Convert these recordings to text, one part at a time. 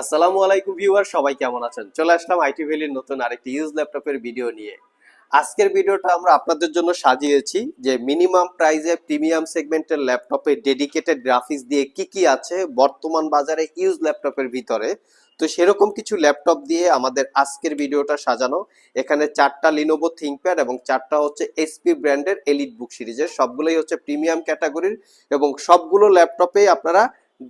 আসসালামু আলাইকুম ভিউয়ার, সবাই কেমন আছেন? চলে আসলাম আইটি ভ্যালির নতুন আরেকটি ইউজ ল্যাপটপের ভিডিও নিয়ে। আজকের ভিডিওটা আমরা আপনাদের জন্য সাজিয়েছি যে মিনিমাম প্রাইসে প্রিমিয়াম সেগমেন্টের ল্যাপটপে ডেডিকেটেড গ্রাফিক্স দিয়ে কি কি আছে বর্তমান বাজারে ইউজ ল্যাপটপের ভিতরে। তো সেরকম কিছু ল্যাপটপ দিয়ে আমাদের আজকের ভিডিওটা সাজানো। এখানে চারটা লিনোভো থিঙ্কপ্যাড এবং চারটা হচ্ছে এসপি ব্র্যান্ডের এলিট বুক সিরিজের। সবগুলোই হচ্ছে প্রিমিয়াম ক্যাটাগরির এবং সবগুলো ল্যাপটপে আপনারা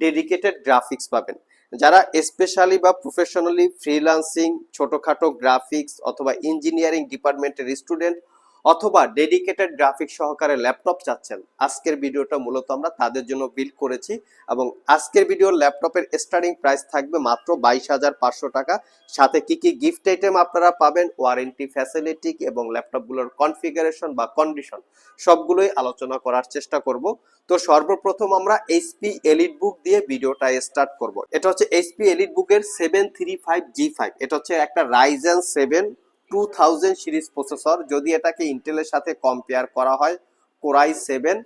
ডেডিকেটেড গ্রাফিক্স পাবেন। যারা স্পেশালি বা প্রফেশনালি ফ্রিলান্সিং ছোটখাটো গ্রাফিক্স অথবা ইঞ্জিনিয়ারিং ডিপার্টমেন্টের স্টুডেন্ট অথবা ডেডিকেটেড গ্রাফিক্স সহকারে ল্যাপটপ চাচ্ছেন। আজকের ভিডিওটা মূলত আমরা তাদের জন্য বিল্ড করেছি এবং আজকের ভিডিওর ল্যাপটপের স্টার্টিং প্রাইস থাকবে মাত্র বাইশ হাজার পাঁচশো টাকা। সাথে কি কি গিফট আইটেম আপনারা পাবেন ওয়ারেন্টি ফ্যাসিলিটি এবং ল্যাপটপগুলোর কনফিগারেশন বা কন্ডিশন সবগুলোই আলোচনা করার চেষ্টা করব। তো সর্বপ্রথম আমরা এইচপি এলিট বুক দিয়ে ভিডিওটা স্টার্ট করব। এটা হচ্ছে এইচপি এলিট বুকের seven three five G five এটা হচ্ছে একটা Ryzen seven two thousand series processor, যদি এটাকে ইন্টেলের সাথে কম্পেয়ার করা হয় Core i seven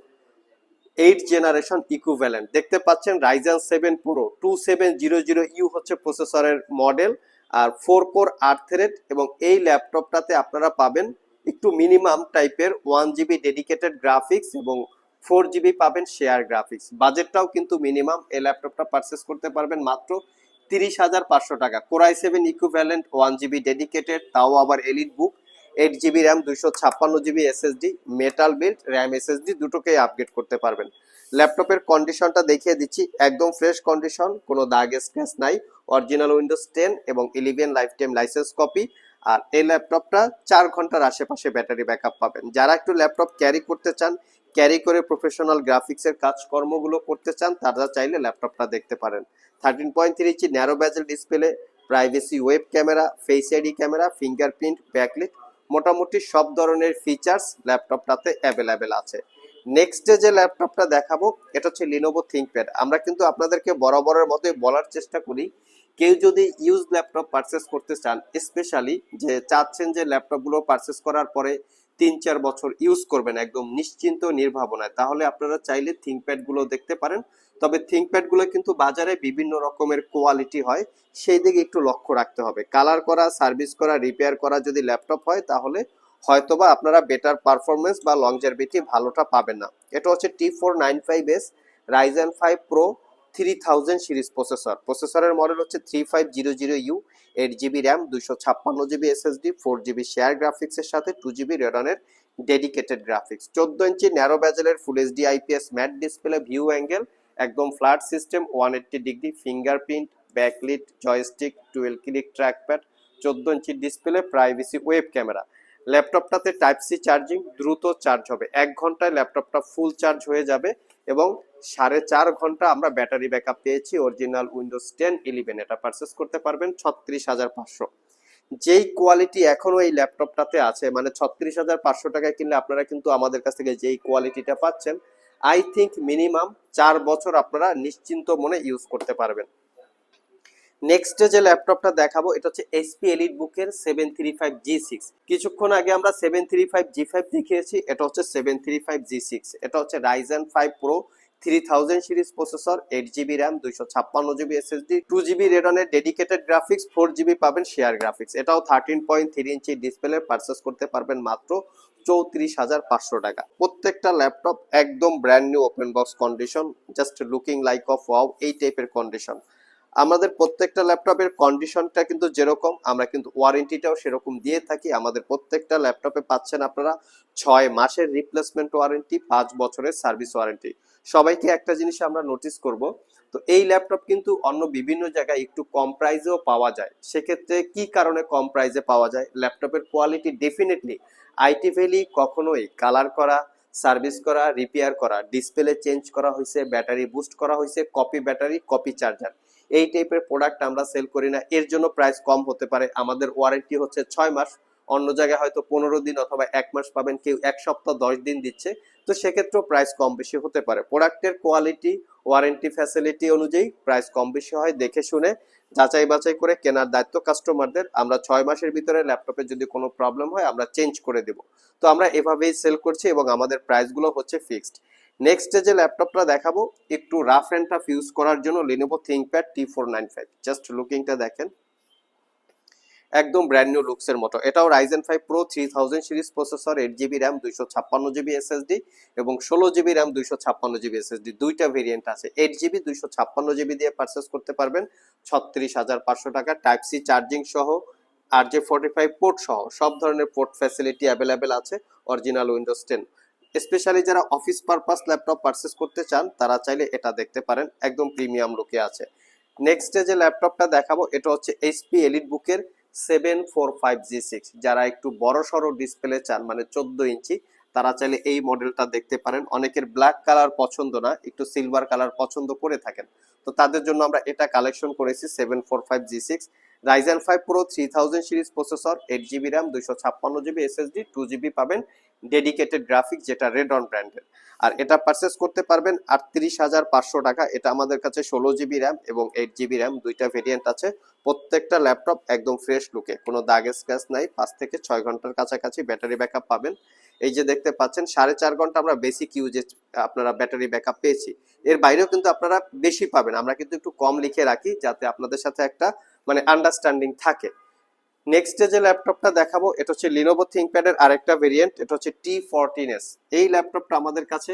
eight generation equivalent দেখতে পাচ্ছেন Ryzen seven pro two seven zero zero U হচ্ছে প্রসেসরের মডেল আর ফোর কোর আট থ্রেড এবং এই ল্যাপটপটাতে আপনারা পাবেন একটু মিনিমাম টাইপের ওয়ান জিবি ডেডিকেটেড গ্রাফিক্স এবং ফোর জিবি পাবেন শেয়ার গ্রাফিক্স বাজেটটাও কিন্তু মিনিমাম এই ল্যাপটপটা পারচেস করতে পারবেন মাত্র তিরিশ হাজার পাঁচশো টাকা। Core i seven equivalent one GB dedicated তাও আবার এলিট বুক এইট জিবি র্যাম দুইশো ছাপ্পান্ন GB SSD metal build RAM SSD দুটোকেই আপগ্রেড করতে পারবেন। ল্যাপটপের কন্ডিশনটা দেখিয়ে দিচ্ছি, একদম ফ্রেশ কন্ডিশন কোনো দাগ স্ক্র্যাচ নাই অরিজিনাল উইন্ডোজ টেন এবং eleven lifetime licence copy আর এই ল্যাপটপটা চার ঘণ্টার আশেপাশে ব্যাটারি ব্যাকআপ পাবেন। যারা একটু ল্যাপটপ ক্যারি করতে চান ক্যারি করে প্রফেশনাল গ্রাফিক্সের কাজকর্মগুলো করতে চান, তারা চাইলে ল্যাপটপটা দেখতে পারেন। Thirteen point three inch narrow bezel display privacy web camera face ID camera fingerprint backlit মোটামুটি সব ধরনের ফিচার্স ল্যাপটপটাতে অ্যাভেলেবেল আছে। নেক্সট যে ল্যাপটপটা দেখাবো, এটা হচ্ছে লিনোভো থিঙ্কপ্যাড আমরা কিন্তু আপনাদেরকে বরাবরের মতোই বলার চেষ্টা করি, কেউ যদি ইউজ ল্যাপটপ পারচেস করতে চান স্পেশালি যে চাচ্ছেন যে ল্যাপটপগুলো পারচেস করার পরে তিন চার বছর ইউজ করবেন একদম নিশ্চিন্ত, নির্ভাবনায়। তাহলে আপনারা চাইলে থিঙ্কপ্যাডগুলো দেখতে পারেন। তবে থিঙ্কপ্যাডগুলো কিন্তু বাজারে বিভিন্ন রকমের কোয়ালিটি হয়, সেই দিকে একটু লক্ষ্য রাখতে হবে। কালার করা সার্ভিস করা রিপেয়ার করা যদি ল্যাপটপ হয়, তাহলে হয়তোবা আপনারা বেটার পারফরমেন্স বা লংজারভিটি ভালোটা পাবেন না। এটা হচ্ছে T four nine five S Ryzen five pro three thousand series processor প্রসেসরের মডেল হচ্ছে three five zero zero U eight GB RAM দুইশো ছাপ্পান্ন GB SSD four GB share গ্রাফিক্সের সাথে টু জিবি রেডনের ডেডিকেটেড গ্রাফিক্স চোদ্দ inch narrow ব্যাজেলের full HD IPS matte display view angle একদম flat system one eighty degree fingerprint backlit joystick twelve click trackpad চোদ্দ inch display privacy web camera ল্যাপটপটাতে type C charging দ্রুত charge হবে। এক ঘন্টায় ল্যাপটপটা full charge হয়ে যাবে এবং সাড়ে চার ঘণ্টা আমরা ব্যাটারি ব্যাকআপ পেয়েছি অরিজিনাল উইন্ডোজ টেন ইলেভেন এটা পারচেস করতে পারবেন, ছত্রিশ হাজার পাঁচশো। যেই কোয়ালিটি এখনও এই ল্যাপটপটাতে আছে মানে ছত্রিশ হাজার পাঁচশো টাকায় কিনলে আপনারা কিন্তু আমাদের কাছ থেকে যেই কোয়ালিটিটা পাচ্ছেন আই থিঙ্ক মিনিমাম চার বছর আপনারা নিশ্চিন্ত মনে ইউজ করতে পারবেন। নেক্সট যে ল্যাপটপটা দেখাবো, এটা হচ্ছে এসপি এলিট বুকের seven three five G six কিছুক্ষণ আগে আমরা seven three five G five দেখিয়েছি, এটা হচ্ছে seven three five G six এটা হচ্ছে Ryzen five pro three thousand series processor eight GB RAM দুইশো ছাপ্পান্ন জিবি এসএসডি টু জিবি রেডনের ডেডিকেটেড গ্রাফিক্স ফোর জিবি পাবেন শেয়ার গ্রাফিক্স এটাও thirteen point three inch display purchase করতে পারবেন মাত্র চৌত্রিশ হাজার পাঁচশো টাকা। প্রত্যেকটা ল্যাপটপ একদম brand new open box condition just looking like of wow এই টাইপের কন্ডিশন আমাদের প্রত্যেকটা ল্যাপটপের কন্ডিশনটা কিন্তু যেরকম, আমরা কিন্তু ওয়ারেন্টিটাও সেরকম দিয়ে থাকি। আমাদের প্রত্যেকটা ল্যাপটপে পাচ্ছেন আপনারা ছয় মাসের রিপ্লেসমেন্ট ওয়ারেন্টি পাঁচ বছরের সার্ভিস ওয়ারেন্টি সবাইকে একটা জিনিস আমরা নোটিস করব। তো এই ল্যাপটপ কিন্তু অন্য বিভিন্ন জায়গায় একটু কম প্রাইসেও পাওয়া যায়। সেক্ষেত্রে কি কারণে কম প্রাইজে পাওয়া যায়? ল্যাপটপের কোয়ালিটি ডেফিনেটলি আইটি ভ্যালি কখনোই কালার করা সার্ভিস করা রিপেয়ার করা ডিসপ্লে চেঞ্জ করা হয়েছে ব্যাটারি বুস্ট করা হয়েছে কপি ব্যাটারি কপি চার্জার এই টাইপের প্রোডাক্ট আমরা সেল করি না। এর জন্য প্রাইস কম হতে পারে। আমাদের ওয়ারেন্টি হচ্ছে ছয় মাস। অন্য জায়গায় হয়তো পনেরো দিন অথবা এক মাস পাবেন, কেউ এক সপ্তাহ দশ দিন দিচ্ছে, তো সেক্ষেত্রেও প্রাইস কম বেশি হতে পারে। প্রোডাক্টের কোয়ালিটি ওয়ারেন্টি ফ্যাসিলিটি অনুযায়ী প্রাইস কম বেশি হয়, দেখে শুনে, যাচাই বাছাই করে কেনার দায়িত্ব কাস্টমারদের আমরা ছয় মাসের ভিতরে ল্যাপটপে যদি কোনো প্রবলেম হয়, আমরা চেঞ্জ করে দেব। তো আমরা এভাবেই সেল করছি এবং আমাদের প্রাইসগুলো হচ্ছে ফিক্সড নেক্সট যে ল্যাপটপটা দেখাবো, একটু রাফ অ্যান্ড টাফ ইউজ করার জন্য Lenovo ThinkPad T four nine five just লুকিংটা দেখেন। একদম ব্র্যান্ড নিউ লুকস এর মতো। এটাও Ryzen five pro three thousand series processor eight GB RAM দুইশো ছাপ্পান্ন জিবি এসএসডি এবং ষোলো জিবি র্যাম দুইশো ছাপ্পান্ন জিবি এসএসডি দুইটা ভেরিয়েন্ট আছে। এইট জিবি দুইশো ছাপ্পান্ন জিবি দিয়ে পারচেস করতে পারবেন। ছত্রিশ হাজার পাঁচশো টাকা টাইপ সি চার্জিং সহ R J forty five port সহ, সব ধরনের পোর্ট ফ্যাসিলিটি অ্যাভেলেবেল আছে অরিজিনাল উইন্ডোজ টেন স্পেশালি যারা অফিস পারপাস ল্যাপটপ পারচেস করতে চান, তারা চাইলে এটা দেখতে পারেন। একদম প্রিমিয়াম লুকে আছে। নেক্সট যে ল্যাপটপটা দেখাবো, এটা হচ্ছে এইচপি এলিট বুকের seven four five G six যারা একটু বড় সড়ো ডিসপ্লে চান মানে চোদ্দ ইঞ্চি, তারা চাইলে এই মডেলটা দেখতে পারেন। অনেকের ব্ল্যাক কালার পছন্দ না, একটু সিলভার কালার পছন্দ করে থাকেন। তো তাদের জন্য আমরা এটা কালেকশন করেছি seven four five G six Ryzen five pro three thousand series processor eight GB RAM দুইশো ছাপ্পান্ন জিবি এসএসডি টু জিবি পাবেন। ডেডিকেটেড গ্রাফিক্স যেটা রেড অন ব্র্যান্ডের আর এটা পারচেস করতে পারবেন আটত্রিশ হাজার পাঁচশো টাকা। এটা আমাদের কাছে ষোলো জিবি র্যাম এবং এইট জিবি র্যাম দুইটা ভেরিয়েন্ট আছে। প্রত্যেকটা ল্যাপটপ একদম ফ্রেশ লুকে কোনো দাগ স্ক্র্যাচ নাই। পাঁচ থেকে ছয় ঘণ্টার কাছাকাছি ব্যাটারি ব্যাকআপ পাবেন। এই যে দেখতে পাচ্ছেন, সাড়ে চার ঘণ্টা আমরা বেসিক ইউজে আপনারা ব্যাটারি ব্যাকআপ পেয়েছি। এর বাইরেও কিন্তু আপনারা বেশি পাবেন। আমরা কিন্তু একটু কম লিখে রাখি যাতে আপনাদের সাথে একটা মানে আন্ডারস্ট্যান্ডিং থাকে। নেক্সট যে ল্যাপটপটা দেখাবো, এটা হচ্ছে লিনোভো থিঙ্কপ্যাডের আরেকটা ভেরিয়েন্ট এটা হচ্ছে টি ফোরটিন এস এই ল্যাপটপটা আমাদের কাছে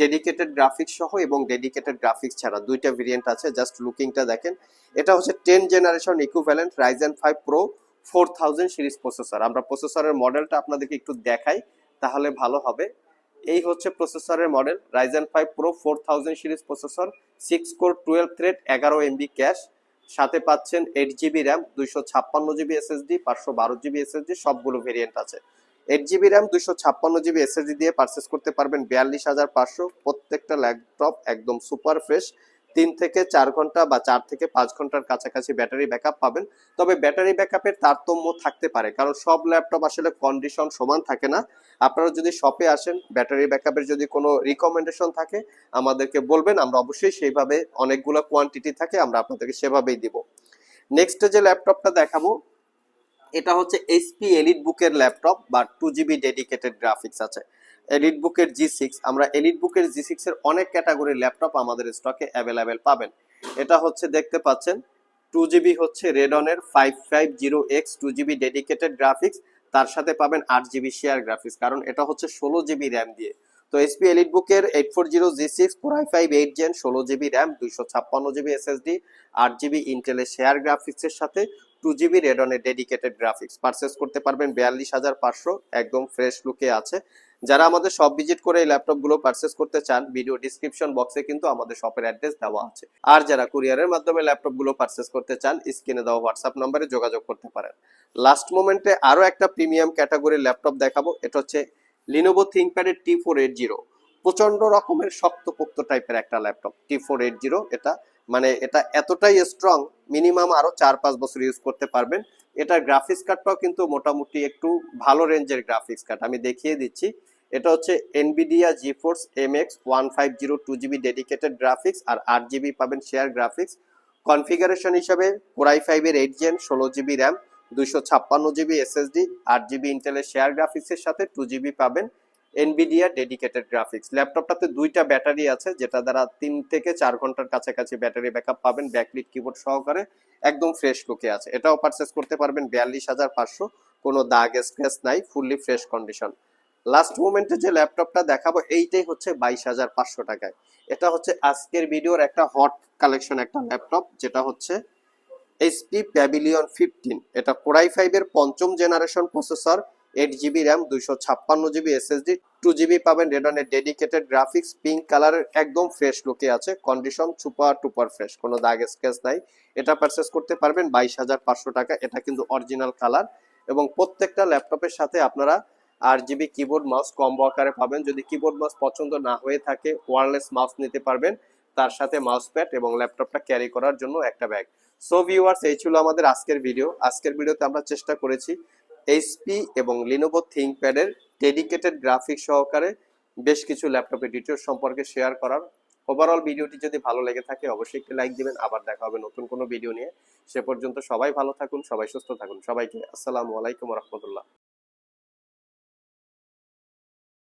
ডেডিকেটেড গ্রাফিক্স সহ এবং ডেডিকেটেড গ্রাফিক্স ছাড়া দুইটা ভেরিয়েন্ট আছে জাস্ট লুকিংটা দেখেন। এটা হচ্ছে ten generation equivalent Ryzen five pro four thousand series processor আমরা প্রসেসরের মডেলটা আপনাদেরকে একটু দেখাই, তাহলে ভালো হবে। এই হচ্ছে প্রসেসরের model Ryzen five pro four thousand series processor six core twelve thread এগারো এমবি ক্যাশ সাথে পাচ্ছেন এইট জিবি র্যাম দুইশো ছাপ্পান্ন জিবি এসএসডি পাঁচশো বারো জিবি এসএসডি সবগুলো ভেরিয়েন্ট আছে। এইট জিবি র্যাম দুইশো ছাপ্পান্ন জিবি এসএসডি দিয়ে পারচেস করতে পারবেন বিয়াল্লিশ হাজার পাঁচশো। প্রত্যেকটা ল্যাপটপ একদম সুপার ফ্রেশ তিন থেকে চার ঘণ্টা বা চার থেকে পাঁচ ঘণ্টার কাছাকাছি ব্যাটারি ব্যাকআপ পাবেন। তবে ব্যাটারি ব্যাকআপের তারতম্য থাকতে পারে, কারণ সব ল্যাপটপ আসলে কন্ডিশন সমান থাকে না। আপনারা যদি শপে আসেন, ব্যাটারি ব্যাকআপের যদি কোনো রিকমেন্ডেশন থাকে, আমাদেরকে বলবেন, আমরা অবশ্যই সেইভাবে অনেকগুলো কোয়ান্টিটি থাকে, আমরা আপনাদেরকে সেভাবেই দিব। নেক্সট যে ল্যাপটপটা দেখাবো, এটা হচ্ছে এইচপি এলিট বুকের ল্যাপটপ বা টু জিবি ডেডিকেটেড গ্রাফিক্স আছে। এলিট বুকের জি সিক্স আমরা এলিট বুকের জি সিক্স এর অনেক ক্যাটাগরির ল্যাপটপ আমাদের স্টকে অ্যাভেলেবেল পাবেন। এটা হচ্ছে দেখতে পাচ্ছেন টু জিবি হচ্ছে রেডনের five five zero X two GB dedicated graphics তার সাথে পাবেন আট জিবি শেয়ার গ্রাফিক্স কারণ এটা হচ্ছে ষোলো জিবি র্যাম দিয়ে। তো এসপি এলিট বুকের eight four zero G six four I five eight gen ষোলো জিবি র্যাম দুইশো ছাপ্পান্ন জিবি এসএসডি আট জিবি ইন্টেলের শেয়ার গ্রাফিক্সের সাথে টু জিবি রেডনের ডেডিকেটেড গ্রাফিক্স পারচেস করতে পারবেন বিয়াল্লিশ হাজার পাঁচশো, একদম ফ্রেশ লুকে আছে। যারা আমাদের সব ভিজিট করে এই ল্যাপটপগুলো পারচেস করতে চান ভিডিও ডিসক্রিপশন বক্সে কিন্তু আমাদের শপের অ্যাড্রেস দেওয়া আছে। আর যারা কুরিয়ারের মাধ্যমে ল্যাপটপগুলো পারচেস করতে চান স্ক্রিনে দেওয়া হোয়াটসঅ্যাপ নম্বরে যোগাযোগ করতে পারেন। লাস্ট মোমেন্টে আরও একটা প্রিমিয়াম ক্যাটাগরির ল্যাপটপ দেখাবো, এটা হচ্ছে লিনোভো থিঙ্কপ্যাডের টি ফোর এইট জিরো প্রচণ্ড রকমের শক্তপোক্ত টাইপের একটা laptop T four eight zero এটা মানে এটা এতটাই স্ট্রং মিনিমাম আরও চার পাঁচ বছর ইউজ করতে পারবেন। এটার গ্রাফিক্স কার্ডটাও কিন্তু মোটামুটি একটু ভালো রেঞ্জের গ্রাফিক্স কার্ড আমি দেখিয়ে দিচ্ছি। এটা হচ্ছে Nvidia GeForce M X one five zero two GB dedicated graphics আর আট জিবি পাবেন শেয়ার গ্রাফিক্স কনফিগারেশন হিসাবে কোরাই ফাইভের এইট জেন ষোলো জিবি র্যাম দুইশো ছাপ্পান্ন জিবি এসএসডি আট জিবি ইন্টেলের শেয়ার গ্রাফিক্সের সাথে টু জিবি পাবেন। এনবিডিয়া ডেডিকেটেড গ্রাফিক্স ল্যাপটপটাতে দুইটা ব্যাটারি আছে, যেটা দ্বারা তিন থেকে চার ঘণ্টার কাছাকাছি ব্যাটারি ব্যাকআপ পাবেন ব্যাকলিট কিবোর্ড সহকারে, একদম ফ্রেশ লুকে আছে। এটাও পারচেস করতে পারবেন বিয়াল্লিশ হাজার পাঁচশো, কোনো দাগ স্ক্র্যাচ নাই ফুললি ফ্রেশ কন্ডিশন লাস্ট মোমেন্টে যে ল্যাপটপটা দেখাবো, এইটাই হচ্ছে বাইশ হাজার পাঁচশো টাকায়। এটা হচ্ছে আজকের ভিডিওর একটা হট কালেকশন একটা ল্যাপটপ যেটা হচ্ছে এইচপি প্যাভিলিয়ন ফিফটিন এটা কোরাই ফাইভের পঞ্চম generation processor eight GB RAM দুইশো ছাপ্পান্ন জিবি এসএসডি টু জিবি পাবেন রেডনের ডেডিকেটেড গ্রাফিক্স পিঙ্ক কালারের একদম ফ্রেশ লুকে আছে। কন্ডিশন সুপার টুপার ফ্রেশ কোনো দাগ স্কেচ নাই। এটা পারচেস করতে পারবেন বাইশ হাজার পাঁচশো টাকা। এটা কিন্তু অরিজিনাল কালার এবং প্রত্যেকটা ল্যাপটপের সাথে আপনারা আর জিবি কিবোর্ড মাউস কম্বো আকারে পাবেন। যদি কিবোর্ড মাউস পছন্দ না হয়ে থাকে ওয়ারলেস মাউস নিতে পারবেন। তার সাথে মাউস প্যাড এবং ল্যাপটপটা ক্যারি করার জন্য একটা ব্যাগ সো ভিউয়ার্স এই ছিল আমাদের আজকের ভিডিও আজকের ভিডিওতে আমরা চেষ্টা করেছি এইচপি এবং লিনোভো থিঙ্কপ্যাডের ডেডিকেটেড গ্রাফিক সহকারে বেশ কিছু ল্যাপটপের ডিটেলস সম্পর্কে শেয়ার করার। ওভারঅল ভিডিওটি যদি ভালো লেগে থাকে, অবশ্যই একটি লাইক দিবেন। আবার দেখা হবে নতুন কোনো ভিডিও নিয়ে। সে পর্যন্ত সবাই ভালো থাকুন, সবাই সুস্থ থাকুন। সবাইকে আসসালামু আলাইকুম রহমতুল্লাহ।